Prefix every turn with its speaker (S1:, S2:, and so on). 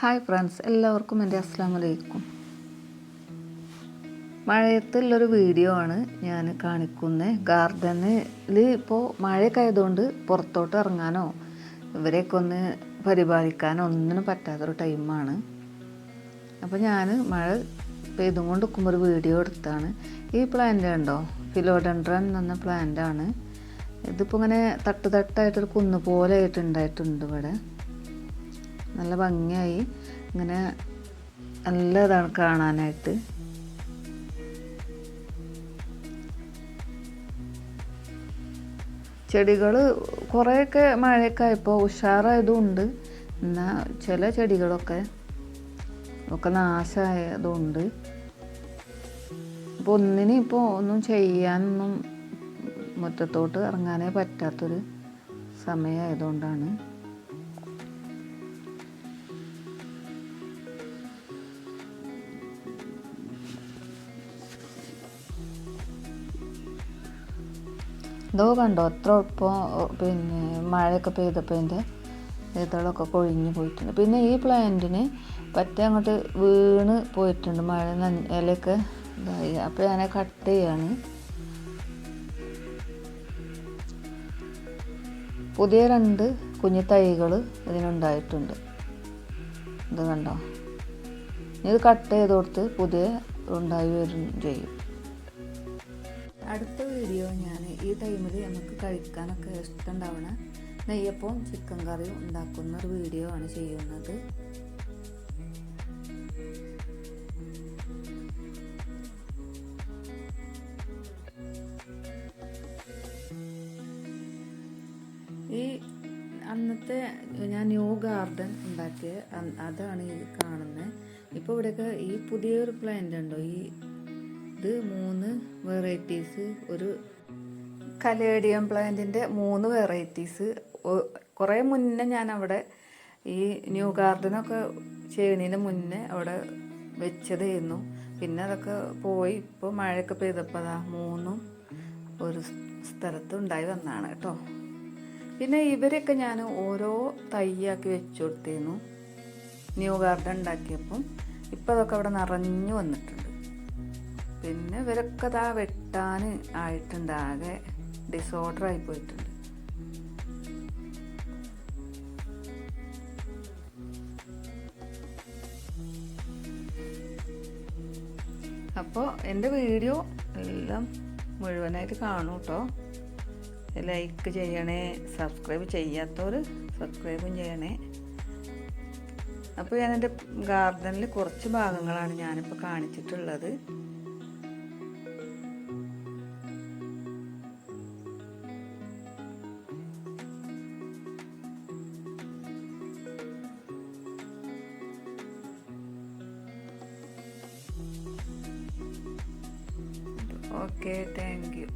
S1: Hi friends എല്ലാവർക്കും എന്റെ അസ്സാം വലൈക്കും മഴയത്തുള്ളൊരു വീഡിയോ ആണ് ഞാൻ കാണിക്കുന്നത് ഗാർഡനിൽ ഇപ്പോൾ മഴയൊക്കെ ആയതുകൊണ്ട് പുറത്തോട്ട് ഇറങ്ങാനോ ഇവരെയൊക്കെ ഒന്ന് പരിപാലിക്കാനോ ഒന്നിനും പറ്റാത്തൊരു ടൈമാണ് അപ്പോൾ ഞാൻ മഴ പെയ്തും കൊണ്ട് നിൽക്കുമ്പോൾ ഒരു വീഡിയോ എടുത്താണ്. ഈ പ്ലാന്റ് ഉണ്ടോ ഫിലോഡൻഡ്രൻ എന്ന പ്ലാന്റാണ് ഇതിപ്പോൾ ഇങ്ങനെ തട്ട് തട്ടായിട്ടൊരു കുന്ന് പോലെ ആയിട്ടുണ്ടായിട്ടുണ്ട് ഇവിടെ. നല്ല ഭംഗിയായി. ഇങ്ങനെ നല്ല ഇതാണ് കാണാനായിട്ട്. ചെടികൾ കുറേയൊക്കെ മഴയൊക്കെ ആയപ്പോൾ ഉഷാറായതുകൊണ്ട് എന്നാൽ ചില ചെടികളൊക്കെ ഒക്കെ നാശമായതുകൊണ്ട് അപ്പോൾ ഒന്നിനും ഇപ്പോൾ ഒന്നും ചെയ്യാനൊന്നും മുറ്റത്തോട്ട് ഇറങ്ങാനേ പറ്റാത്തൊരു സമയമായതുകൊണ്ടാണ് ഇതോ കണ്ടോ അത്ര ഇപ്പോൾ പിന്നെ മഴയൊക്കെ പെയ്തപ്പോൾ എന്റെ ഇതളൊക്കെ കൊഴിഞ്ഞ് പോയിട്ടുണ്ട്. പിന്നെ ഈ പ്ലാന്റിന് പറ്റ അങ്ങോട്ട് വീണ് പോയിട്ടുണ്ട് മഴ ഇലയൊക്കെ ഇതായി. അപ്പോൾ ഞാൻ കട്ട് ചെയ്യാണ്. പുതിയ രണ്ട് കുഞ്ഞു തൈകൾ ഇതിനുണ്ടായിട്ടുണ്ട്. ഇത് കണ്ടോ? ഇത് കട്ട് ചെയ്ത് കൊടുത്ത് പുതിയ ഉണ്ടായി വരും ചെയ്യും. അടുത്ത വീഡിയോ ഞാൻ ഈ ടൈമിൽ നമുക്ക് കഴിക്കാനൊക്കെ ഇഷ്ടമുണ്ടാവണ നെയ്യപ്പവും ചിക്കൻ കറിയും ഉണ്ടാക്കുന്ന ഒരു വീഡിയോ ആണ് ചെയ്യുന്നത്. ഈ അന്നത്തെ ഞാൻ ന്യൂ ഗാർഡൻ ഉണ്ടാക്കിയ അതാണ് ഈ കാണുന്നത് ഇപ്പോൾ ഇവിടെയൊക്കെ ഈ പുതിയൊരു പ്ലാന്റ് ഉണ്ടോ? ഈ ഇത് മൂന്ന് വെറൈറ്റീസ് ഒരു കലേഡിയം പ്ലാന്റിന്റെ മൂന്ന് വെറൈറ്റീസ് കുറേ മുന്നേ ഞാൻ അവിടെ ഈ ന്യൂ ഗാർഡനൊക്കെ ചെയ്യണതിന് മുന്നേ അവിടെ വെച്ചതായിരുന്നു. പിന്നെ അതൊക്കെ പോയി ഇപ്പോൾ മഴയൊക്കെ പെയ്തപ്പോൾ അതാ മൂന്നും ഒരു സ്ഥലത്ത് ഉണ്ടായി വന്നാണ് കേട്ടോ. പിന്നെ ഇവരെയൊക്കെ ഞാൻ ഓരോ തൈയാക്കി വെച്ചു കൊടുത്തിരുന്നു. ന്യൂ ഗാർഡൻ ഉണ്ടാക്കിയപ്പം. ഇപ്പം അതൊക്കെ അവിടെ നിറഞ്ഞു വന്നിട്ടുണ്ട്. പിന്നെ ഇവരൊക്കെ അതാ വെട്ടാൻ ആയിട്ടുണ്ട് ആകെ ഡിസോർഡർ ആയി പോയിട്ടുണ്ട്. അപ്പോൾ എന്റെ വീഡിയോ എല്ലാം മുഴുവനായിട്ട് കാണൂ കേട്ടോ ലൈക്ക് ചെയ്യണേ സബ്സ്ക്രൈബ് ചെയ്യാത്തവർ സബ്സ്ക്രൈബും ചെയ്യണേ. അപ്പോൾ ഞാൻ എന്റെ ഗാർഡനിൽ കുറച്ച് ഭാഗങ്ങളാണ് ഞാനിപ്പോൾ കാണിച്ചിട്ടുള്ളത്. Okay thank you